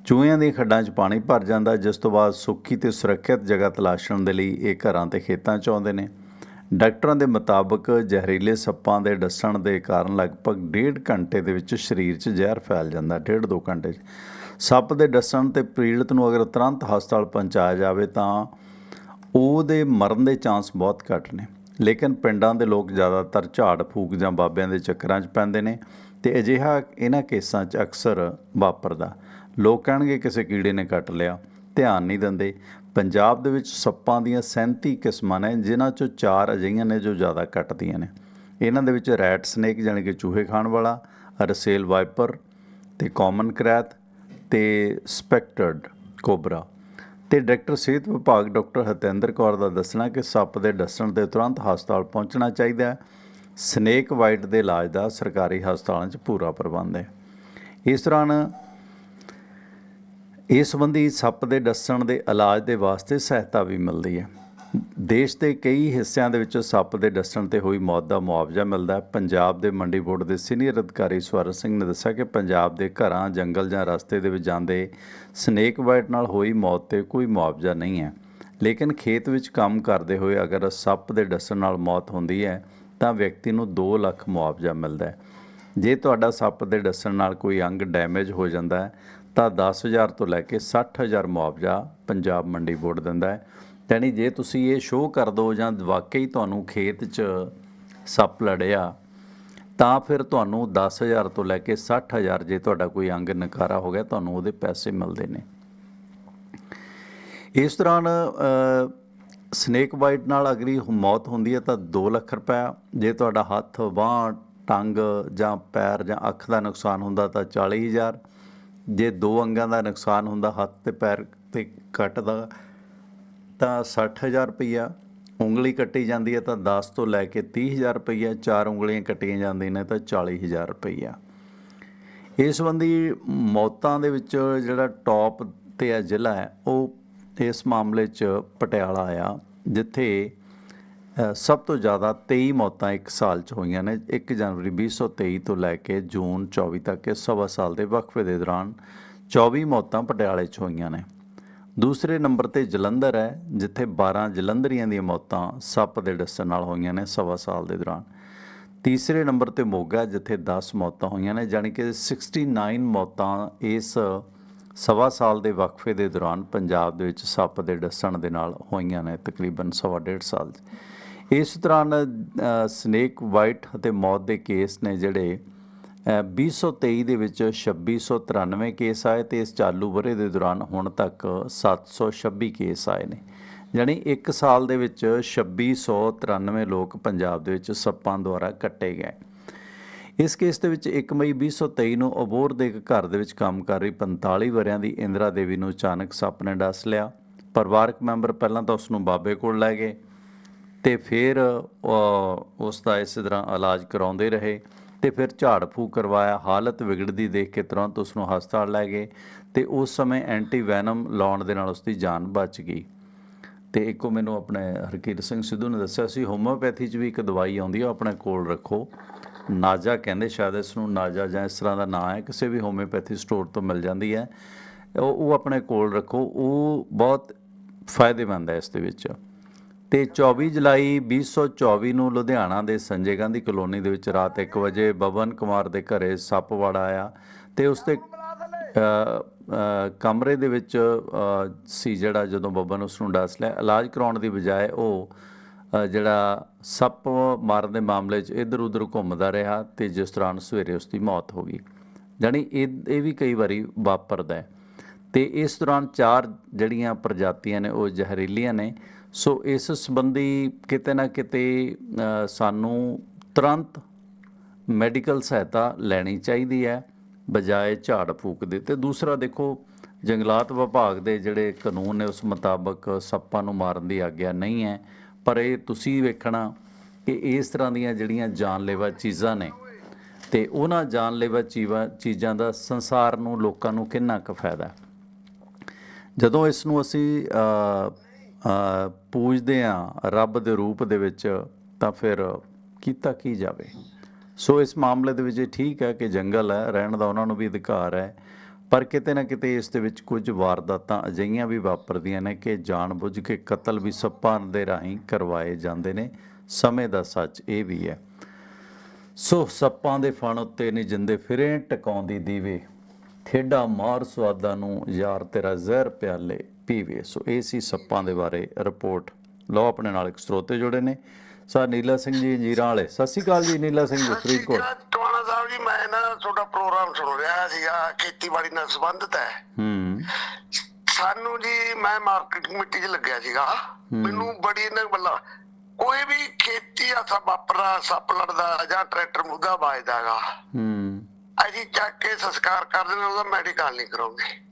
ਚੂਹਿਆਂ ਦੀਆਂ ਖੱਡਾਂ 'ਚ ਪਾਣੀ ਭਰ ਜਾਂਦਾ, ਜਿਸ ਤੋਂ ਬਾਅਦ ਸੁੱਕੀ ਤੇ ਸੁਰੱਖਿਅਤ ਜਗ੍ਹਾ ਤਲਾਸ਼ਣ ਦੇ ਲਈ ਇਹ ਘਰਾਂ ਤੇ ਖੇਤਾਂ 'ਚ ਆਉਂਦੇ ਨੇ। ਡਾਕਟਰਾਂ ਦੇ ਮੁਤਾਬਕ ਜ਼ਹਿਰੀਲੇ ਸੱਪਾਂ ਦੇ ਡੱਸਣ ਦੇ ਕਾਰਨ ਲਗਭਗ ਡੇਢ ਘੰਟੇ ਦੇ ਵਿੱਚ ਸਰੀਰ 'ਚ ਜ਼ਹਿਰ ਫੈਲ ਜਾਂਦਾ, ਡੇਢ ਦੋ ਘੰਟੇ 'ਚ। ਸੱਪ ਦੇ ਡੱਸਣ ਤੇ ਪੀੜਤ ਨੂੰ ਅਗਰ ਤੁਰੰਤ ਹਸਪਤਾਲ ਪਹੁੰਚਾਇਆ ਜਾਵੇ ਤਾਂ ਉਹਦੇ ਮਰਨ ਦੇ ਚਾਂਸ ਬਹੁਤ ਘੱਟ ਨੇ। ਲੇਕਿਨ ਪਿੰਡਾਂ ਦੇ ਲੋਕ ਜ਼ਿਆਦਾਤਰ ਝਾੜ ਫੂਕ ਜਾਂ ਬਾਬਿਆਂ ਦੇ ਚੱਕਰਾਂ 'ਚ ਪੈਂਦੇ ਨੇ ਤੇ ਅਜਿਹਾ ਇਹਨਾਂ ਕੇਸਾਂ 'ਚ ਅਕਸਰ ਵਾਪਰਦਾ। ਲੋਕ ਕਹਿਣਗੇ ਕਿਸੇ ਕੀੜੇ ਨੇ ਕੱਟ ਲਿਆ। ਧਿਆਨ ਨਹੀਂ ਦਿੰਦੇ। ਪੰਜਾਬ ਦੇ ਵਿੱਚ ਸੱਪਾਂ ਦੀਆਂ 37 ਕਿਸਮਾਂ ਨੇ, ਜਿਨ੍ਹਾਂ 'ਚੋਂ ਚਾਰ ਅਜਿਹੀਆਂ ਨੇ ਜੋ ਜ਼ਿਆਦਾ ਕੱਟਦੀਆਂ ਨੇ। ਇਹਨਾਂ ਦੇ ਵਿੱਚ ਰੈਟ ਸਨੇਕ ਯਾਨੀ ਕਿ ਚੂਹੇ ਖਾਣ ਵਾਲਾ, ਰਸੇਲ ਵਾਈਪਰ ਤੇ ਕਾਮਨ ਕਰੈਤ ਤੇ ਸਪੈਕਟਰਡ ਕੋਬਰਾ। ਤੇ ਡਾਕਟਰ ਸਿਹਤ ਵਿਭਾਗ ਡਾਕਟਰ ਹਤਿੰਦਰ ਕੌਰ ਦਾ ਦੱਸਣਾ ਕਿ ਸੱਪ ਦੇ ਡੱਸਣ ਦੇ ਤੁਰੰਤ ਹਸਪਤਾਲ ਪਹੁੰਚਣਾ ਚਾਹੀਦਾ ਹੈ। ਸਨੇਕ ਵਾਈਟ ਦੇ ਇਲਾਜ ਦਾ ਸਰਕਾਰੀ ਹਸਪਤਾਲਾਂ 'ਚ ਪੂਰਾ ਪ੍ਰਬੰਧ ਹੈ। ਇਸ ਦੌਰਾਨ ਇਸ ਸੰਬੰਧੀ ਸੱਪ ਦੇ ਡੱਸਣ ਦੇ ਇਲਾਜ ਦੇ ਵਾਸਤੇ ਸਹਾਇਤਾ ਵੀ ਮਿਲਦੀ ਹੈ। ਦੇਸ਼ ਦੇ ਕਈ ਹਿੱਸਿਆਂ ਦੇ ਵਿੱਚ ਸੱਪ ਦੇ ਡੱਸਣ ਤੇ ਹੋਈ ਮੌਤ ਦਾ ਮੁਆਵਜ਼ਾ ਮਿਲਦਾ ਹੈ। ਪੰਜਾਬ ਦੇ ਮੰਡੀ ਬੋਰਡ ਦੇ ਸੀਨੀਅਰ ਅਧਿਕਾਰੀ ਸਵਰਨ ਸਿੰਘ ਨੇ ਦੱਸਿਆ ਕਿ ਪੰਜਾਬ ਦੇ ਘਰਾਂ, ਜੰਗਲ ਜਾਂ ਰਸਤੇ ਦੇ ਵਿੱਚ ਜਾਂਦੇ ਸਨੇਕ ਬਾਈਟ ਨਾਲ ਹੋਈ ਮੌਤ ਤੇ ਕੋਈ ਮੁਆਵਜ਼ਾ ਨਹੀਂ ਹੈ। ਲੇਕਿਨ ਖੇਤ ਵਿੱਚ ਕੰਮ ਕਰਦੇ ਹੋਏ ਅਗਰ ਸੱਪ ਦੇ ਡੱਸਣ ਨਾਲ ਮੌਤ ਹੁੰਦੀ ਹੈ, ਤਾਂ ਵਿਅਕਤੀ ਨੂੰ 2 ਲੱਖ ਮੁਆਵਜ਼ਾ ਮਿਲਦਾ ਹੈ। ਜੇ ਤੁਹਾਡਾ ਸੱਪ ਦੇ ਡੱਸਣ ਨਾਲ ਕੋਈ ਅੰਗ ਡੈਮੇਜ ਹੋ ਜਾਂਦਾ ਹੈ, ਤਾਂ 10000 ਤੋਂ ਲੈ ਕੇ 60000 ਮੁਆਵਜ਼ਾ ਪੰਜਾਬ ਮੰਡੀ ਬੋਰਡ ਦਿੰਦਾ ਹੈ। ਯਾਨੀ ਜੇ ਤੁਸੀਂ ਇਹ ਸ਼ੋਅ ਕਰ ਦਿਓ ਜਾਂ ਵਾਕਈ ਤੁਹਾਨੂੰ ਖੇਤ 'ਚ ਸੱਪ ਲੜਿਆ, ਤਾਂ ਫਿਰ ਤੁਹਾਨੂੰ 10000 ਤੋਂ ਲੈ ਕੇ 60000 ਜੇ ਤੁਹਾਡਾ ਕੋਈ ਅੰਗ ਨਕਾਰਾ ਹੋ ਗਿਆ, ਤੁਹਾਨੂੰ ਉਹਦੇ ਪੈਸੇ ਮਿਲਦੇ ਨੇ। ਇਸ ਦੌਰਾਨ ਸਨੇਕ ਬਾਈਟ ਨਾਲ ਅਗਰੀ ਮੌਤ ਹੁੰਦੀ ਹੈ ਤਾਂ 2 ਲੱਖ ਰੁਪਇਆ, ਜੇ ਤੁਹਾਡਾ ਹੱਥ ਬਾਹ ਟੰਗ ਜਾਂ ਪੈਰ ਜਾਂ ਅੱਖ ਦਾ ਨੁਕਸਾਨ ਹੁੰਦਾ ਤਾਂ 40000 ਜੇ ਦੋ ਅੰਗਾਂ ਦਾ ਨੁਕਸਾਨ ਹੁੰਦਾ, ਹੱਥ ਤੇ ਪੈਰ ਤੇ ਕੱਟ ਦਾ ਤਾਂ 60000 ਰੁਪਈਆ। ਉਂਗਲੀ ਕੱਟੀ ਜਾਂਦੀ ਹੈ ਤਾਂ 10 ਤੋਂ ਲੈ ਕੇ 30000 ਰੁਪਈਆ, ਚਾਰ ਉਂਗਲੀਆਂ ਕੱਟੀਆਂ ਜਾਂਦੀਆਂ ਨੇ ਤਾਂ 40000 ਰੁਪਈਆ। ਇਸ ਸੰਬੰਧੀ ਮੌਤਾਂ ਦੇ ਵਿੱਚ ਜਿਹੜਾ ਟੌਪ ਤੇ ਆ ਜ਼ਿਲ੍ਹਾ ਹੈ, ਉਹ ਇਸ ਮਾਮਲੇ 'ਚ ਪਟਿਆਲਾ ਆ ਜਿੱਥੇ ਸਭ ਤੋਂ ਜ਼ਿਆਦਾ 23 ਮੌਤਾਂ ਇੱਕ ਸਾਲ 'ਚ ਹੋਈਆਂ ਨੇ। 1 ਜਨਵਰੀ 2023 ਤੋਂ ਲੈ ਕੇ ਜੂਨ 24 ਤੱਕ, ਸਵਾ ਸਾਲ ਦੇ ਵਕਫੇ ਦੇ ਦੌਰਾਨ 24 ਮੌਤਾਂ ਪਟਿਆਲੇ 'ਚ ਹੋਈਆਂ ਨੇ। ਦੂਸਰੇ ਨੰਬਰ ਤੇ ਜਲੰਧਰ ਹੈ, ਜਿੱਥੇ 12 ਜਲੰਧਰੀਆਂ ਦੀਆਂ ਮੌਤਾਂ ਸੱਪ ਦੇ ਡੱਸਣ ਨਾਲ ਹੋਈਆਂ ਨੇ ਸਵਾ ਸਾਲ ਦੇ ਦੌਰਾਨ। ਤੀਸਰੇ ਨੰਬਰ ਤੇ ਮੋਗਾ ਜਿੱਥੇ 10 ਮੌਤਾਂ ਹੋਈਆਂ ਨੇ, ਜਾਣੀ ਕਿ 69 ਮੌਤਾਂ ਇਸ ਸਵਾ ਸਾਲ ਦੇ ਵਕਫੇ ਦੇ ਦੌਰਾਨ ਪੰਜਾਬ ਦੇ ਵਿੱਚ ਸੱਪ ਦੇ ਡੱਸਣ ਦੇ ਨਾਲ ਹੋਈਆਂ ਨੇ, ਤਕਰੀਬਨ ਸਵਾ ਡੇਢ ਸਾਲ 'ਚ। ਇਸ ਦੌਰਾਨ ਸਨੇਕ ਵਾਈਟ ਅਤੇ ਮੌਤ ਦੇ ਕੇਸ ਨੇ ਜਿਹੜੇ 2023 ਦੇ ਵਿੱਚ 2693 ਕੇਸ ਆਏ ਤੇ ਇਸ ਚਾਲੂ ਵਰੇ ਦੇ ਦੌਰਾਨ ਹੁਣ ਤੱਕ 726 ਕੇਸ ਆਏ ਨੇ। ਯਾਨੀ ਇੱਕ ਸਾਲ ਦੇ ਵਿੱਚ 2693 ਲੋਕ ਪੰਜਾਬ ਦੇ ਵਿੱਚ ਸੱਪਾਂ ਦੁਆਰਾ ਕੱਟੇ ਗਏ। ਇਸ ਕੇਸ ਦੇ ਵਿੱਚ 1 ਮਈ 2023 ਨੂੰ ਅਬੋਰ ਦੇ ਇੱਕ ਘਰ ਦੇ ਵਿੱਚ ਕੰਮ ਕਰ ਰਹੀ 45 ਵਰਿਆਂ ਦੀ ਇੰਦਰਾ ਦੇਵੀ ਨੂੰ ਅਚਾਨਕ ਸੱਪ ਨੇ ਡਸ ਲਿਆ। ਪਰਿਵਾਰਕ ਮੈਂਬਰ ਪਹਿਲਾਂ ਤਾਂ ਉਸ ਨੂੰ ਬਾਬੇ ਕੋਲ ਲੈ ਗਏ ਤੇ ਫਿਰ ਅਹ, ਉਸ ਦਾ ਇਸੇ ਤਰ੍ਹਾਂ ਇਲਾਜ ਕਰਾਉਂਦੇ ਰਹੇ। ਤੇ ਫਿਰ ਝਾੜ ਫੂਕ ਕਰਵਾਇਆ। ਹਾਲਤ ਵਿਗੜਦੀ ਦੇਖ ਕੇ ਤੁਰੰਤ ਉਸ ਨੂੰ ਹਸਪਤਾਲ ਲੈ ਗਏ ਤੇ ਉਸ ਸਮੇਂ ਐਂਟੀ ਵੈਨਮ ਲਾਉਣ ਦੇ ਨਾਲ ਉਸ ਦੀ ਜਾਨ ਬਚ ਗਈ। ਤੇ ਇੱਕੋ ਮੈਨੂੰ ਆਪਣੇ ਹਰਕੀਰ ਸਿੰਘ ਸਿੱਧੂ ਨੇ ਦੱਸਿਆ ਸੀ ਹੋਮਿਓਪੈਥੀ 'ਚ ਵੀ ਇੱਕ ਦਵਾਈ ਆਉਂਦੀ ਹੈ ਉਹ ਆਪਣੇ ਕੋਲ ਰੱਖੋ। ਨਾਜਾ ਕਹਿੰਦੇ ਸ਼ਾਇਦ ਇਸ ਨੂੰ ਨਾਜਾ ਜਾਂ ਇਸ ਤਰ੍ਹਾਂ ਦਾ ਨਾਂ ਹੈ, ਕਿਸੇ ਵੀ ਹੋਮਿਓਪੈਥੀ ਸਟੋਰ ਤੋਂ ਮਿਲ ਜਾਂਦੀ ਹੈ। ਉਹ ਉਹ ਆਪਣੇ ਕੋਲ ਰੱਖੋ, ਉਹ ਬਹੁਤ ਫਾਇਦੇਮੰਦ ਹੈ ਇਸ ਦੇ ਵਿੱਚ। ਤੇ 24 ਜੁਲਾਈ 2024 ਨੂੰ ਲੁਧਿਆਣਾ ਦੇ ਸੰਜੇ ਗਾਂਧੀ ਕਲੋਨੀ ਦੇ ਵਿੱਚ ਰਾਤ 1 ਵਜੇ ਬਵਨ ਕੁਮਾਰ ਦੇ ਘਰੇ ਸੱਪ ਵੜ ਆਇਆ ਤੇ ਉਸ ਦੇ ਕਮਰੇ ਦੇ ਵਿੱਚ ਸੀ ਜਿਹੜਾ ਜਦੋਂ ਬਬਨ ਉਸ ਨੂੰ ਡਸ ਲਿਆ। ਇਲਾਜ ਕਰਾਉਣ ਦੀ ਬਜਾਏ ਉਹ ਜਿਹੜਾ ਸੱਪ ਮਾਰਨ ਦੇ ਮਾਮਲੇ 'ਚ ਇੱਧਰ ਉੱਧਰ ਘੁੰਮਦਾ ਰਿਹਾ ਤੇ ਜਿਸ ਦੌਰਾਨ ਸਵੇਰੇ ਉਸ ਦੀ ਮੌਤ ਹੋ ਗਈ। ਜਾਣੀ ਇਹ ਇਹ ਵੀ ਕਈ ਵਾਰੀ ਵਾਪਰਦਾ ਹੈ। ਤੇ ਇਸ ਦੌਰਾਨ ਚਾਰ ਜਿਹੜੀਆਂ ਪ੍ਰਜਾਤੀਆਂ ਨੇ ਉਹ ਜ਼ਹਿਰੀਲੀਆਂ ਨੇ। ਸੋ ਇਸ ਸੰਬੰਧੀ ਕਿਤੇ ਨਾ ਕਿਤੇ ਸਾਨੂੰ ਤੁਰੰਤ ਮੈਡੀਕਲ ਸਹਾਇਤਾ ਲੈਣੀ ਚਾਹੀਦੀ ਹੈ, ਬਜਾਏ ਝਾੜ ਫੂਕ ਦੇ ਤੇ ਦੂਸਰਾ ਦੇਖੋ, ਜੰਗਲਾਤ ਵਿਭਾਗ ਦੇ ਜਿਹੜੇ ਕਾਨੂੰਨ ਨੇ, ਉਸ ਮੁਤਾਬਕ ਸੱਪਾਂ ਨੂੰ ਮਾਰਨ ਦੀ ਆਗਿਆ ਨਹੀਂ ਹੈ। ਪਰ ਇਹ ਤੁਸੀਂ ਵੇਖਣਾ ਕਿ ਇਸ ਤਰ੍ਹਾਂ ਦੀਆਂ ਜਿਹੜੀਆਂ ਜਾਨਲੇਵਾ ਚੀਜ਼ਾਂ ਨੇ, ਤੇ ਉਹਨਾਂ ਜਾਨਲੇਵਾ ਚੀਜ਼ਾਂ ਚੀਜ਼ਾਂ ਦਾ ਸੰਸਾਰ ਨੂੰ, ਲੋਕਾਂ ਨੂੰ ਕਿੰਨਾ ਕੁ ਫਾਇਦਾ ਜਦੋਂ ਇਸ ਨੂੰ ਅਸੀਂ ਪੂਜਦੇ ਹਾਂ ਰੱਬ ਦੇ ਰੂਪ ਦੇ ਵਿੱਚ, ਤਾਂ ਫਿਰ ਕੀਤਾ ਕੀ ਜਾਵੇ? ਸੋ ਇਸ ਮਾਮਲੇ ਦੇ ਵਿੱਚ ਇਹ ਠੀਕ ਹੈ ਕਿ ਜੰਗਲ ਹੈ, ਰਹਿਣ ਦਾ ਉਹਨਾਂ ਨੂੰ ਵੀ ਅਧਿਕਾਰ ਹੈ, ਪਰ ਕਿਤੇ ਨਾ ਕਿਤੇ ਇਸ ਦੇ ਵਿੱਚ ਕੁਝ ਵਾਰਦਾਤਾਂ ਅਜਿਹੀਆਂ ਵੀ ਵਾਪਰਦੀਆਂ ਨੇ ਕਿ ਜਾਣਬੁੱਝ ਕੇ ਕਤਲ ਵੀ ਸੱਪਾਂ ਦੇ ਰਾਹੀਂ ਕਰਵਾਏ ਜਾਂਦੇ ਨੇ। ਸਮੇਂ ਦਾ ਸੱਚ ਇਹ ਵੀ ਹੈ। ਸੋ ਸੱਪਾਂ ਦੇ ਫਣ ਉੱਤੇ ਨਹੀਂ ਜਿੰਦੇ ਫਿਰੇ, ਟਿਕਾਉਂਦੀ ਦੀਵੇ। ਠੇਡਾ ਮਾਰ ਸਵਾਦਾਂ ਨੂੰ ਯਾਰ ਤੇਰਾ ਜ਼ਹਿਰ ਪਿਆਲੇ। ਪੀਵੇ ਸੋ ਇਹ ਸੀ ਸੱਪਾਂ ਦੇ ਬਾਰੇ ਰਿਪੋਰਟ। ਲਓ ਆਪਣੇ ਨਾਲ ਇੱਕ ਸਰੋਤੇ ਜੁੜੇ ਨੇ। ਸਰ ਨੀਲਾ ਸਿੰਘ ਜੀ ਜੀਰਾਂ ਵਾਲੇ। ਸਤਿ ਸ਼੍ਰੀ ਅਕਾਲ ਜੀ ਨੀਲਾ ਸਿੰਘ ਜੀ ਫਰੀਦਕੋਟ। ਟਵਾਣਾ ਸਾਹਿਬ ਜੀ ਮੈਂ ਨਾ ਤੁਹਾਡਾ ਪ੍ਰੋਗਰਾਮ ਸੁਣ ਰਿਹਾ ਸੀਗਾ ਖੇਤੀਬਾੜੀ ਨਾਲ ਸੰਬੰਧਿਤ ਹੈ। ਹੂੰ। ਸਾਨੂੰ ਜੀ ਮੈਂ ਮਾਰਕੀਟ ਕਮੇਟੀ 'ਚ ਲੱਗਿਆ ਸੀਗਾ। ਮੈਨੂੰ ਬੜੀ ਇਹਨਾਂ ਬੱਲਾ ਕੋਈ ਵੀ ਖੇਤੀ ਆ ਸਭ ਵਾਪਰਦਾ ਸੱਪ ਲੜਦਾ ਜਾਂ ਟਰੈਕਟਰ ਮੁੱਦਾ ਵੱਜਦਾਗਾ ਹੂੰ। ਅਸੀਂ ਚੱਕ ਕੇ ਸੰਸਕਾਰ ਕਰ ਦੇਣਾ ਉਹਦਾ ਮੈਡੀਕਲ ਨਹੀਂ ਕਰਾਉਂਦੇ।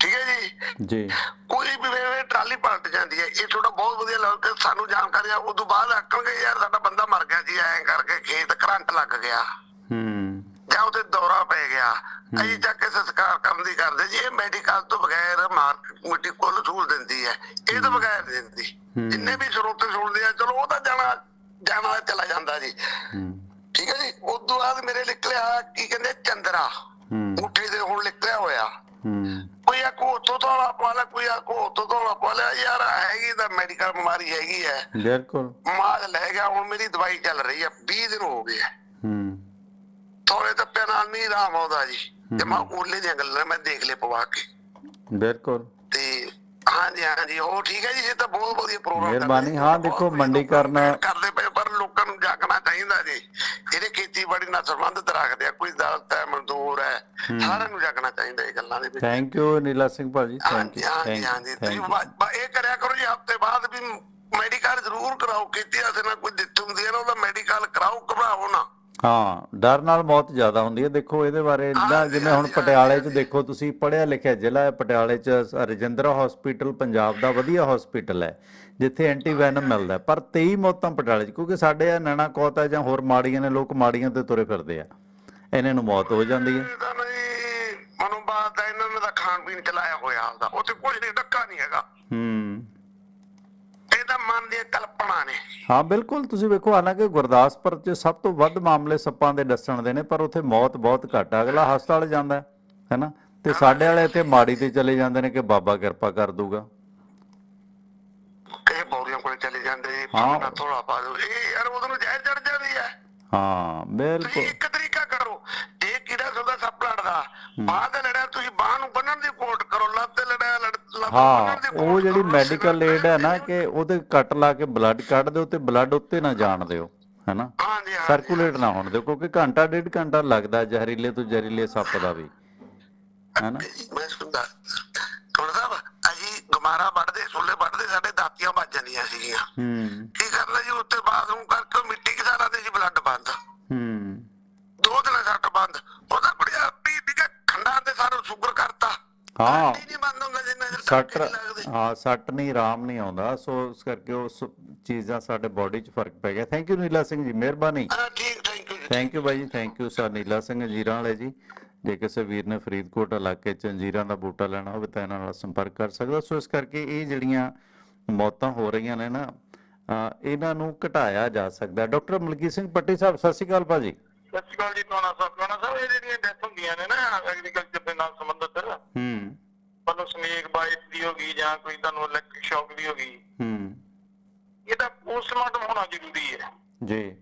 ਠੀਕ ਹੈ ਜੀ? ਜੀ। ਕੋਈ ਵੀ ਵੇਲੇ ਟਰਾਲੀ ਪਲਟ ਜਾਂਦੀ ਹੈ। ਇਹ ਤੁਹਾਡਾ ਬਹੁਤ ਵਧੀਆ ਲੱਗ ਕੇ ਸਾਨੂੰ ਜਾਣਕਾਰੀ ਆ। ਉਸ ਤੋਂ ਬਾਅਦ ਆਖਣਗੇ ਯਾਰ ਸਾਡਾ ਬੰਦਾ ਮਰ ਗਿਆ ਜੀ ਐਂ ਕਰਕੇ ਖੇਤ ਕਰੰਟ ਲੱਗ ਗਿਆ। ਹੂੰ। ਜਾਂ ਉਹਦੇ ਦੌਰਾ ਪੈ ਗਿਆ। ਅਸੀਂ ਜਾ ਕੇ ਸੰਸਕਾਰ ਕਰਨ ਦੀ ਕਰਦੇ ਜੀ। ਇਹ ਮੈਡੀਕਲ ਤੋਂ ਬਗੈਰ ਮਾਰਕੀਟ ਕਮੇਟੀ ਕੋਲ ਸਹੂਲ ਦਿੰਦੀ ਹੈ। ਇਹ ਤੋਂ ਬਗੈਰ ਦਿੰਦੀ। ਜਿੰਨੇ ਵੀ ਸਰੋਤੇ ਸੁਣਦੇ ਆ ਚਲੋ ਉਹ ਤਾਂ ਜਾਣਾ ਜਾਣਾ ਚਲਾ ਜਾਂਦਾ ਜੀ। ਹੂੰ। ਠੀਕ ਹੈ ਜੀ? ਉਸ ਤੋਂ ਬਾਅਦ ਮੇਰੇ ਲਿਖਿਆ ਕੀ ਕਹਿੰਦੇ ਚੰਦਰਾ। ਹੂੰ। ਮੁੱਠੀ ਦੇ ਹੁਣ ਲਿਖਿਆ ਹੋਇਆ। ਕੋਈ ਆ ਕੋ ਤੋਂ ਤੋਂ ਪਾਲਾ ਕੋਈ ਆ ਕੋ ਤੋਂ ਤੋਂ ਪਾਲਾ ਯਾਰ ਹੈਗੀ ਤਾਂ ਮੈਡੀਕਲ ਬਿਮਾਰੀ ਹੈਗੀ ਹੈ ਬਿਲਕੁਲ। ਮਾਲ ਲੈ ਗਿਆ ਹੁਣ ਮੇਰੀ ਦਵਾਈ ਚੱਲ ਰਹੀ ਹੈ 20 ਦਿਨ ਹੋ ਗਏ ਹੈ। ਥੋੜੇ ਤੱਪੇ ਨਾਲ ਨਹੀਂ ਆਰਾਮ ਆਉਂਦਾ ਜੀ। ਤੇ ਮੈਂ ਉਹਲੇ ਦੀਆਂ ਗੱਲਾਂ ਮੈਂ ਦੇਖ ਲੈ ਪਵਾ ਕੇ। ਬਿਲਕੁਲ। ਤੇ ਹਾਂਜੀ ਹਾਂਜੀ ਉਹ ਠੀਕ ਹੈ ਜੀ ਇਹ ਤਾਂ ਬਹੁਤ ਵਧੀਆ ਪ੍ਰੋਗਰਾਮ ਮਿਹਰਬਾਨੀ। ਹਾਂ, ਦੇਖੋ, ਮੰਡੀਕਰਨ- ਕਰਦੇ ਪਏ ਪਰ ਲੋਕਾਂ ਨੂੰ ਜਾਗਣਾ ਚਾਹੀਦਾ ਜੀ ਇਹਦੇ ਖੇਤੀਬਾੜੀ ਨਾਲ ਸੰਬੰਧਿਤ ਰੱਖਦੇ ਆ ਕੋਈ ਦਲਤ ਹੈ ਮਜ਼ਦੂਰ ਹੈ। ਸਾਰਿਆਂ ਨੂੰ ਜਾਗਣਾ ਚਾਹੀਦਾ ਇਹ ਗੱਲਾਂ ਦੇ ਵਿੱਚ। ਥੈਂਕ ਯੂ ਨੀਲਾ ਸਿੰਘ ਭਾਜੀ ਥੈਂਕ ਯੂ ਹਾਂਜੀ ਹਾਂਜੀ। ਇਹ ਕਰਿਆ ਕਰੋ ਜੀ ਹਫ਼ਤੇ ਬਾਅਦ ਵੀ ਮੈਡੀਕਲ ਜ਼ਰੂਰ ਕਰਾਓ। ਕੀਤੀ ਅਸੇ ਨਾਲ ਕੋਈ ਦਿੱਤ ਹੁੰਦੀ ਹੈ ਨਾ ਉਹਦਾ ਮੈਡੀਕਲ ਕਰਾਓ ਘਬਰਾਓ ਨਾ। ਹਾਂ ਡਰ ਨਾਲ ਮੌਤ ਜ਼ਿਆਦਾ ਹੁੰਦੀ ਹੈ। ਦੇਖੋ ਇਹਦੇ ਬਾਰੇ ਨਾ ਜਿਵੇਂ ਹੁਣ ਪਟਿਆਲੇ 'ਚ ਦੇਖੋ ਤੁਸੀਂ ਪੜ੍ਹਿਆ ਲਿਖਿਆ ਜ਼ਿਲ੍ਹਾ ਹੈ ਪਟਿਆਲੇ 'ਚ ਰਜਿੰਦਰਾ ਹਸਪੀਟਲ ਪੰਜਾਬ ਦਾ ਵਧੀਆ ਹਸਪੀਟਲ ਹੈ ਜਿੱਥੇ ਐਂਟੀ ਵੈਨਮ ਮਿਲਦਾ। ਪਰ 23 ਮੌਤਾਂ ਪਟਿਆਲੇ 'ਚ ਕਿਉਂਕਿ ਸਾਡੇ ਆ ਨੈਣਾ ਕੋਤ ਜਾਂ ਹੋਰ ਮਾੜੀਆਂ ਨੇ ਲੋਕ ਮਾੜੀਆਂ ਤੇ ਤੁਰੇ ਫਿਰਦੇ ਆ। ਇਹਨਾਂ ਨੂੰ ਮੌਤ ਹੋ ਜਾਂਦੀ ਹੈ। ਮਨੋਂ ਬਾਤ ਇਹਨਾਂ ਨੇ ਤਾਂ ਖਾਣ ਪੀਣ ਚਲਾਇਆ ਹੋਇਆ ਆਪਦਾ। ਉੱਥੇ ਕੁਝ ਨਹੀਂ ਡੱਕਾ ਨਹੀਂ ਹੈਗਾ। ਮਨ ਦੀਆਂ ਕਲਪਨਾ ਨੇ। ਹਾਂ ਬਿਲਕੁਲ। ਤੁਸੀਂ ਵੇਖੋ ਹਾਲਾਂਕਿ ਗੁਰਦਾਸਪੁਰ 'ਚ ਸਭ ਤੋਂ ਵੱਧ ਮਾਮਲੇ ਸੱਪਾਂ ਦੇ ਦੱਸਣ ਦੇ ਨੇ ਪਰ ਉੱਥੇ ਮੌਤ ਬਹੁਤ ਘੱਟ ਆ। ਅਗਲਾ ਹਸਪਤਾਲ ਜਾਂਦਾ ਹੈ ਹੈਨਾ ਤੇ ਸਾਡੇ ਵਾਲੇ ਇੱਥੇ ਮਾੜੀ ਤੇ ਚਲੇ ਜਾਂਦੇ ਨੇ ਕਿ ਬਾਬਾ ਕਿਰਪਾ ਕਰ ਦੂਗਾ ਇਹ ਬੌਰੀਆਂ ਕੋਲੇ ਚਲੇ ਜਾਂਦੇ ਜੀ ਹਾਂ। ਥੋੜਾ ਪਾ ਦਿਓ। ਇਹ ਯਾਰ ਉਹਨੂੰ ਜ਼ਹਿਰ ਚੜ ਜਾਂਦੀ ਹੈ। ਹਾਂ ਬਿਲਕੁਲ। ਇੱਕ ਹਾਂ ਉਹ ਜਿਹੜੀ ਮੈਡੀਕਲ ਏਡ ਹੈ ਨਾ ਕਿ ਉਹਦੇ ਕੱਟ ਲਾ ਕੇ ਬਲੱਡ ਕੱਢ ਦਿਓ ਤੇ ਬਲੱਡ ਉੱਤੇ ਨਾ ਜਾਣ ਦਿਓ ਹੈਨਾ? ਸਰਕੂਲੇਟ ਨਾ ਹੋਣ ਦਿਓ ਕਿਉਂਕਿ ਘੰਟਾ ਡੇਢ ਘੰਟਾ ਲੱਗਦਾ ਜ਼ਹਿਰੀਲੇ ਤੋਂ ਜ਼ਹਿਰੀਲੇ ਸੱਪ ਦਾ ਵੀ ਹੈਨਾ? ਮੈਂ ਵੱਢਦੇ ਸੋਲੇ ਵੱਢਦੇ ਸਾਡੇ ਦਾਤੀਆਂ ਵੱਜ ਜਾਂਦੀਆਂ ਸੀਗੀਆਂ। ਹੂੰ। ਕੀ ਕਰ ਲੈ ਉੱਤੇ ਬਾਥਰੂਮ ਕਰਕੇ ਮਿੱਟੀ ਕਿਸਾਰਾ ਦੇ ਜੀ ਬਲੱਡ ਬੰਦ। ਹੂੰ। ਦੋ ਦਿਨਾਂ ਸੱਟ ਬੰਦ। ਉਹਦਾ ਬੜਿਆ ਪੀ ਪੀ ਕੇ ਖੰਡਾ ਤੇ ਸਾਰਾ ਸ਼ੂਗਰ ਕਰਤਾ। ਹਾਂ। ਸੱਟ ਨਹੀਂ ਆਰਾਮ ਨਹੀਂ ਆਉਂਦਾ। ਸੋ ਇਸ ਕਰਕੇ ਉਸ ਚੀਜ਼ਾਂ ਸਾਡੇ ਬਾਡੀ 'ਚ ਫ਼ਰਕ ਪੈ ਗਿਆ। ਥੈਂਕ ਯੂ ਨੀਲਾ ਸਿੰਘ ਜੀ ਮਿਹਰਬਾਨੀ। ਹਾਂ ਠੀਕ ਥੈਂਕ ਯੂ ਥੈਂਕ ਯੂ ਬਾਈ ਜੀ thank you sir. Neela Singh ਜੀਰਾਂ ਵਾਲੇ ਜੀ ਜੇ ਕਿਸੇ ਵੀਰ ਨੇ ਫਰੀਦਕੋਟ ਇਲਾਕੇ 'ਚ ਅੰਜੀਰਾਂ ਦਾ ਬੂਟਾ ਲੈਣਾ ਹੋਵੇ ਤਾਂ ਇਹਨਾਂ ਨਾਲ ਸੰਪਰਕ ਕਰ ਸਕਦਾ। ਸੋ ਇਸ ਕਰਕੇ ਇਹ ਜਿਹੜੀਆਂ ਮੌਤਾਂ ਹੋ ਰਹੀਆਂ ਨੇ ਨਾ ਇਹਨਾਂ ਨੂੰ ਘਟਾਇਆ ਜਾ ਸਕਦਾ। ਡਾਕਟਰ ਮਲਕੀਤ ਸਿੰਘ ਪੱਟੀ ਸਾਹਿਬ ਸਤਿ ਸ਼੍ਰੀ ਅਕਾਲ ਭਾਜੀ। ਸਤਿ ਸ਼੍ਰੀ ਅਕਾਲ ਜੀ ਤੁਹਾਡਾ ਸਾਹਿਬ ਤੁਹਾਡਾ ਸਾਹਿਬ ਇਹ ਜਿਹੜੀਆਂ ਡੈਥ ਹੁੰਦੀਆਂ ਨੇ ਨਾ ਐਗਰੀਕਲਚਰ ਦੇ ਨਾਲ ਸੰਬੰਧਿਤ। ਹੂੰ। ਮਤਲਬ ਸਨੇਕ ਬਾਈਟ ਦੀ ਹੋ ਗਈ ਜਾਂ ਕੋਈ ਤੁਹਾਨੂੰ ਇਲੈਕਟ੍ਰਿਕ ਸ਼ੌਕ ਦੀ ਹੋ ਗਈ। ਹੂੰ। ਇਹਦਾ ਪੋਸਟਮਾਰਟਮ ਹੋਣਾ ਜ਼ਰੂਰੀ ਹੈ। ਜੀ।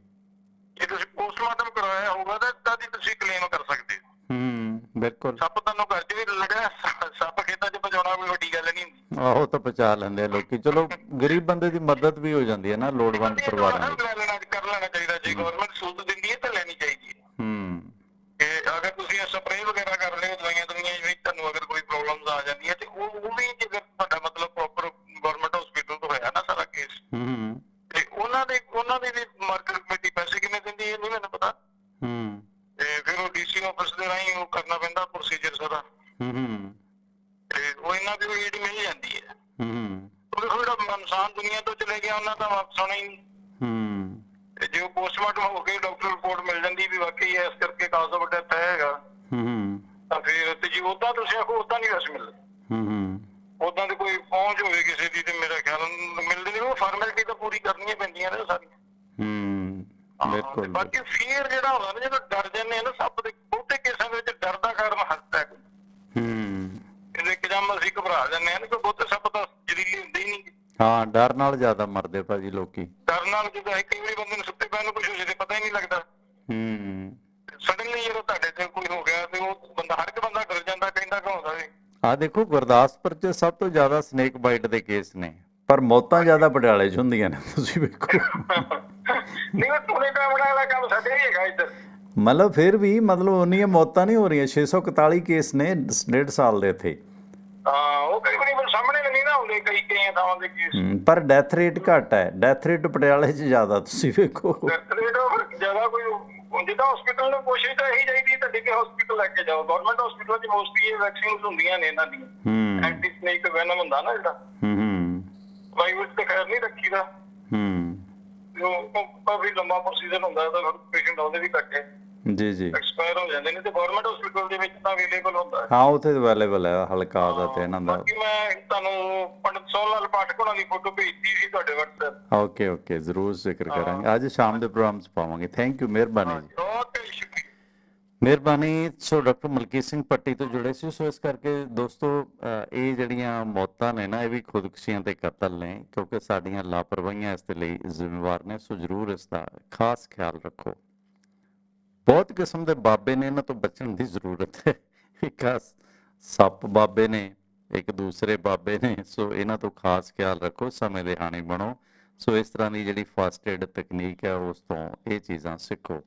ਜੇ ਤੁਸੀਂ ਪੋਸਟਮਾਰਟਮ ਕਰਵਾਇਆ ਹੋਊਗਾ ਤਾਂ ਤਦ ਹੀ ਤੁਸੀਂ ਕਲੇਮ ਕਰ ਸਕਦੇ ਹੋ। ਹੂੰ ਬਿਲਕੁਲ। ਸੱਪ ਤੁਹਾਨੂੰ ਘਰ 'ਚ ਵੀ ਲੱਗਾ ਸੱਪ ਖੇਤਾਂ 'ਚ ਭਜਾਉਣਾ ਕੋਈ ਵੱਡੀ ਗੱਲ ਨਹੀਂ ਹੁੰਦੀ। ਆਹੋ ਤਾਂ ਪਹੁੰਚਾ ਲੈਂਦੇ ਆ ਲੋਕੀ। ਚਲੋ ਗਰੀਬ ਬੰਦੇ ਦੀ ਮਦਦ ਵੀ ਹੋ ਜਾਂਦੀ ਹੈ ਨਾ ਲੋੜਵੰਦ ਪਰਿਵਾਰਾਂ ਦੀ। ਲੈ ਲੈਣਾ ਕਰ ਲੈਣਾ ਚਾਹੀਦਾ। ਜੇ ਗਵਰਨਮੈਂਟ ਸਹੂਲਤ ਦਿੰਦੀ ਹੈ ਤਾਂ ਲੈਣੀ ਚਾਹੀਦੀ ਹੈ। ਹੂੰ। ਕਿ ਅਗਰ ਤੁਸੀਂ ਸਪਰੇਅ ਵਗੈਰਾ ਉਹਨਾਂ ਦੇ ਵੀ ਮਾਰਕੀਟ ਕਮੇਟੀ ਪੈਸੇ ਕਿੰਨੇ ਦਿੰਦੀ ਹੈ ਇਹ ਨਹੀਂ ਮੈਨੂੰ ਪਤਾ। ਹੂੰ। ਤੇ ਫਿਰ ਉਹ ਡੀਸੀ ਆਫਿਸ ਦੇ ਰਾਹੀਂ ਉਹ ਕਰਨਾ ਪੈਂਦਾ ਪ੍ਰੋਸੀਜਰ ਸਾਰਾ ਹੂੰ ਹੂੰ। ਤੇ ਉਹ ਇਹਨਾਂ ਦੀ ਏਡ ਮਿਲ ਜਾਂਦੀ ਹੈ। ਹੂੰ ਉਹ ਜਿਹੜਾ ਇਨਸਾਨ ਦੁਨੀਆ ਤੋਂ ਚਲੇ ਗਿਆ ਉਹਨਾਂ ਦਾ ਵਾਪਸ ਆਉਣਾ ਹੀ ਨਹੀਂ। ਹੂੰ। ਤੇ ਜੇ ਉਹ ਪੋਸਟਮਾਰਟਮ ਹੋ ਕੇ ਡਾਕਟਰ ਰਿਪੋਰਟ ਮਿਲ ਜਾਂਦੀ ਵੀ ਵਾਕਈ ਇਸ ਕਰਕੇ ਕਾਜ਼ ਆਫ ਡੈਥ ਹੈਗਾ ਹੂੰ ਤਾਂ ਫਿਰ ਤੇ ਜੀ ਉਦਾਂ ਤੁਸੀਂ ਆਖੋ ਉਦਾਂ ਨਹੀਂ ਵੈਸੇ ਮਿਲਦਾ। ਹੂੰ। ਉਦਾਂ ਦੀ ਕੋਈ ਪਹੁੰਚ ਹੋਵੇ ਕਿਸੇ ਦੀ ਤੇ ਮੇਰਾ ਖਿਆਲ ਮਿਲਦੀ ਨਹੀਂ ਉਹ ਫਾਰਮੈਲਿਟੀ ਤਾਂ ਪੂਰੀ ਕਰਨੀਆਂ ਪੈਂਦੀਆਂ ਨੇ ਸਾਰੀਆਂ। ਹੂੰ ਬਿਲਕੁਲ ਬਾਕੀ ਫੀਅਰ ਜਿਹੜਾ ਹੁੰਦਾ ਨਾ ਜਦੋਂ ਡਰ ਜਾਂਦੇ ਆ ਨਾ ਸੱਪ ਦੇ ਬਹੁਤੇ ਕੇਸਾਂ ਦੇ ਵਿੱਚ ਡਰ ਦਾ ਕਾਰਨ ਹੱਸਦਾ ਹੈ ਹੂੰ। ਇਹਦੇ ਇੱਕਦਮ ਅਸੀਂ ਘਬਰਾ ਜਾਂਦੇ ਆ ਨਾ ਕਿ ਬਹੁਤੇ ਸੱਪ ਤਾਂ ਜ਼ਹਿਰੀਲੇ ਹੁੰਦੇ ਹੀ ਨਹੀਂ। ਹਾਂ ਡਰ ਨਾਲ ਜ਼ਿਆਦਾ ਮਰਦੇ ਭਾਜੀ ਲੋਕੀ। ਡਰ ਨਾਲ ਜਦੋਂ ਕਈ ਵਾਰੀ ਬੰਦੇ ਨੂੰ ਸੁੱਤੇ ਪੈਣ ਨੂੰ ਕੁਝ ਹੋ ਜੇ ਤੇ ਪਤਾ ਹੀ ਨਹੀਂ ਲੱਗਦਾ। ਹੂੰ। ਆ ਦੇਖੋ ਗੁਰਦਾਸਪੁਰ 'ਚ ਸਭ ਤੋਂ ਜ਼ਿਆਦਾ ਸਨੇਕ ਬਾਈਟ ਦੇ ਕੇਸ ਨੇ। ਪਰ ਮੌਤਾਂ ਜ਼ਿਆਦਾ ਪਟਿਆਲੇ 'ਚ ਹੁੰਦੀਆਂ ਨੇ ਤੁਸੀਂ ਵੇਖੋ। ਨਹੀਂ ਉਹ ਟੂਣੇ ਟਾਵਣਾ ਵਾਲਾ ਕੰਮ ਸਾਡੇ ਵੀ ਹੈਗਾ ਇੱਧਰ। ਮਤਲਬ ਫਿਰ ਵੀ ਮਤਲਬ ਉਨੀਆਂ ਮੌਤਾਂ ਨਹੀਂ ਹੋ ਰਹੀਆਂ 641 ਕੇਸ ਨੇ ਡੇਢ ਸਾਲ ਦੇ ਇੱਥੇ। ਹਾਂ ਉਹ ਕਈ ਵਾਰੀ ਫਿਰ ਸਾਹਮਣੇ ਵੀ ਨਹੀਂ ਨਾ ਆਉਂਦੇ ਕਈ ਕਈਆਂ ਥਾਵਾਂ ਦੇ ਕੇਸ ਪਰ ਡੈਥ ਰੇਟ ਘੱਟ ਹੈ। ਡੈਥ ਰੇਟ ਪਟਿਆਲੇ 'ਚ ਜ਼ਿਆਦਾ ਤੁਸੀਂ ਵੇਖੋ। ਰੇਟ ਫਿਰ ਜ਼ਿਆਦਾ ਕੋਈ ਉਹ ਜਿੱਦਾਂ ਹਸਪੀਟਲ ਨੂੰ ਕੋਸ਼ਿਸ਼ ਤਾਂ ਇਹੀ ਚਾਹੀਦੀ ਹੈ ਤੁਹਾਡੇ ਕੇ ਹਸਪੀਟਲ ਲੈ ਕੇ ਜਾਓ। ਗਵਰਨਮੈਂਟ ਹਸਪੀਟਲਾਂ 'ਚ ਮੋਸਟਲੀ ਇਹ ਵੈਕਸੀਨਸ ਹੁੰਦੀਆਂ ਨੇ ਇਹਨਾਂ ਦੀਆਂ। ਹੂੰ। ਐਂਟੀ ਸਨੇਕ ਵੈਨਮ ਹੁੰਦਾ ਨਾ ਜਿਹੜਾ। ਹੂੰ ਹੂੰ। ਪ੍ਰਾਈਵੇਟ ਤੇ ਖੈਰ ਨਹੀਂ ਰੱਖੀਦਾ। ਹੂੰ। ਉਹ ਕਾਫੀ ਲੰਬਾ ਪ੍ਰੋਸੀਜਰ ਹੁੰਦਾ ਤਾਂ ਪੇਸ਼ੈਂਟ ਆਉਂਦੇ ਵੀ ਘੱਟ ਹੈ। ਜੀ ਜੀ। ਐਕਸਪਾਇਰ ਹੋ ਜਾਂਦੇ ਨੇ ਤੇ ਗਵਰਨਮੈਂਟ ਹਸਪੀਟਲ ਦੇ ਵਿੱਚ ਤਾਂ ਅਵੇਲੇਬਲ ਹੁੰਦਾ ਹੈ। ਹਾਂ ਉੱਥੇ ਅਵੇਲੇਬਲ ਹੈ ਹਲਕਾ ਦਾ ਤੇ ਇਹਨਾਂ ਦਾ। ਬਾਕੀ ਮੈਂ ਤੁਹਾਨੂੰ ਪੰਡਤ ਸੋਹਣ ਲਾਲ ਪਾਠਕ ਦੀ ਫੋਟੋ ਭੇਜਤੀ ਸੀ ਤੁਹਾਡੇ WhatsApp ਓਕੇ ਓਕੇ ਜ਼ਰੂਰ ਜ਼ਿਕਰ ਕਰਾਂਗੇ। ਅੱਜ ਸ਼ਾਮ ਦੇ ਪ੍ਰੋਗਰਾਮ 'ਚ ਪਾਵਾਂਗੇ। ਥੈਂਕ ਯੂ ਮਿਹਰਬਾਨੀ ਜੀ। ਓਕੇ ਸ਼ੁਕਰੀਆ। ਮਿਹਰਬਾਨੀ। ਸੋ ਡਾਕਟਰ ਮਲਕੀਤ ਸਿੰਘ ਪੱਟੀ ਤੋਂ ਜੁੜੇ ਸੀ। ਸੋ ਇਸ ਕਰਕੇ ਦੋਸਤੋ ਇਹ ਜਿਹੜੀਆਂ ਮੌਤਾਂ ਨੇ ਨਾ ਇਹ ਵੀ ਖੁਦਕੁਸ਼ੀਆਂ ਤੇ ਕਤਲ ਨੇ ਕਿਉਂਕਿ ਸਾਡੀਆਂ ਲਾਪਰਵਾਹੀਆਂ ਇਸ ਦੇ ਲਈ ਜ਼ਿੰਮੇਵਾਰ ਨੇ। ਸੋ ਜਰੂਰ ਇਸ ਦਾ ਖਾਸ ਖਿਆਲ ਰੱਖੋ। ਬਹੁਤ ਕਿਸਮ ਦੇ ਬਾਬੇ ਨੇ ਇਹਨਾਂ ਤੋਂ ਬਚਣ ਦੀ ਜ਼ਰੂਰਤ ਹੈ। ਇੱਕ ਸੱਪ ਬਾਬੇ ਨੇ, ਇੱਕ ਦੂਸਰੇ ਬਾਬੇ ਨੇ। ਸੋ ਇਹਨਾਂ ਤੋਂ ਖਾਸ ਖਿਆਲ ਰੱਖੋ, ਸਮੇਂ ਦੇ ਹਾਣੀ ਬਣੋ। ਸੋ ਇਸ ਤਰ੍ਹਾਂ ਦੀ ਜਿਹੜੀ ਫਸਟ ਏਡ ਤਕਨੀਕ ਹੈ, ਉਸ ਤੋਂ ਇਹ ਚੀਜ਼ਾਂ ਸਿੱਖੋ।